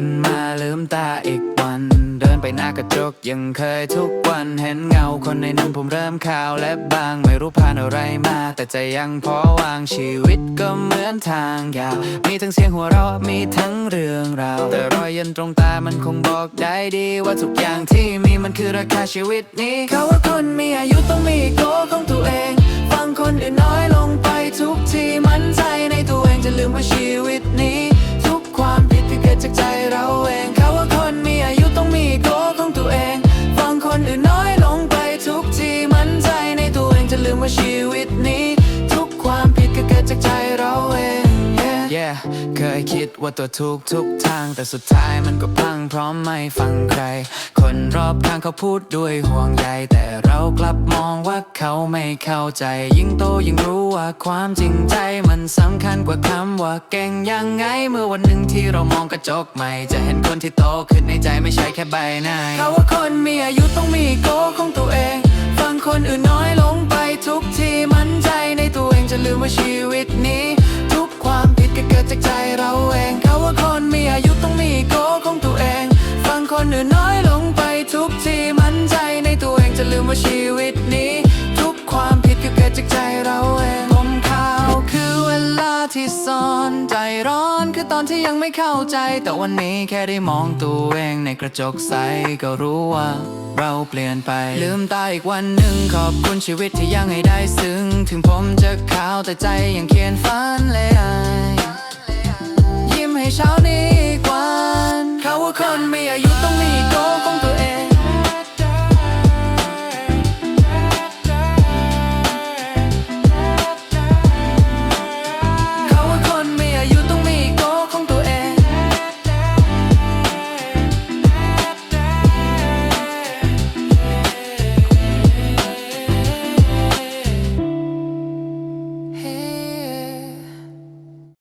ขึ้นมาลืมตาอีกวัน เดินไปหน้ากระจกยังเคยทุกวันเห็นเงาคนในนั้นผมเริ่มขาวและบาง ไม่รู้ผ่านอะไรมา แต่ใจยังพอวางชีวิตก็เหมือนทางยาว มีทั้งเสียงหัวเราะมีทั้งเรื่องราวแต่รอยยันตรงตามันคงบอกได้ดีว่าทุกอย่างที่มีมันคือราคาชีวิตนี้เขาว่าคนมีอายุต้องมีโกของตัวเอง ฟังคนอื่นน้อยลงไป ว่าชีวิตนี้ ทุกความผิดก็เกิดจากใจเราเอง yeah, yeah เคยคิดว่าตัวถูกทุกทาง แต่สุดท้ายมันก็พังเพราะไม่ฟังใคร คนรอบข้างเขาพูดด้วยห่วงใยแต่เรากลับมองว่าเขาไม่เข้าใจ ยิ่งโตยิ่งรู้ว่าความจริงใจมันสำคัญกว่าคำว่าเก่งยังไง เมื่อวันหนึ่งที่เรามองกระจกใหม่ จะเห็นคนที่โตขึ้นในใจไม่ใช่แค่ใบหน้าเขาว่าคนมีอายุต้องมีโก ลืมว่าชีวิตนี้ ทุกความผิดก็เกิดจากใจเราเองเขาว่าคนมีอายุต้องมีโกของตัวเอง ฟังคนอื่นน้อยลงไปทุกทีมั่นใจในตัวเองจะลืมว่าชีวิตนี้ ทุกความผิดก็เกิดจากใจเรา ที่ซ่อนใจร้อนคือตอนที่ยังไม่เข้าใจ แต่วันนี้แค่ได้มองตัวเองในกระจกใสก็รู้ว่า เราเปลี่ยนไป ลืมตาอีกวันหนึ่งขอบคุณชีวิตที่ยังให้ได้ซึ้งถึงผมจะขาวแต่ใจยังเขียนฝันเลยยิ้มให้เช้านเขาว่าคนมีอายุ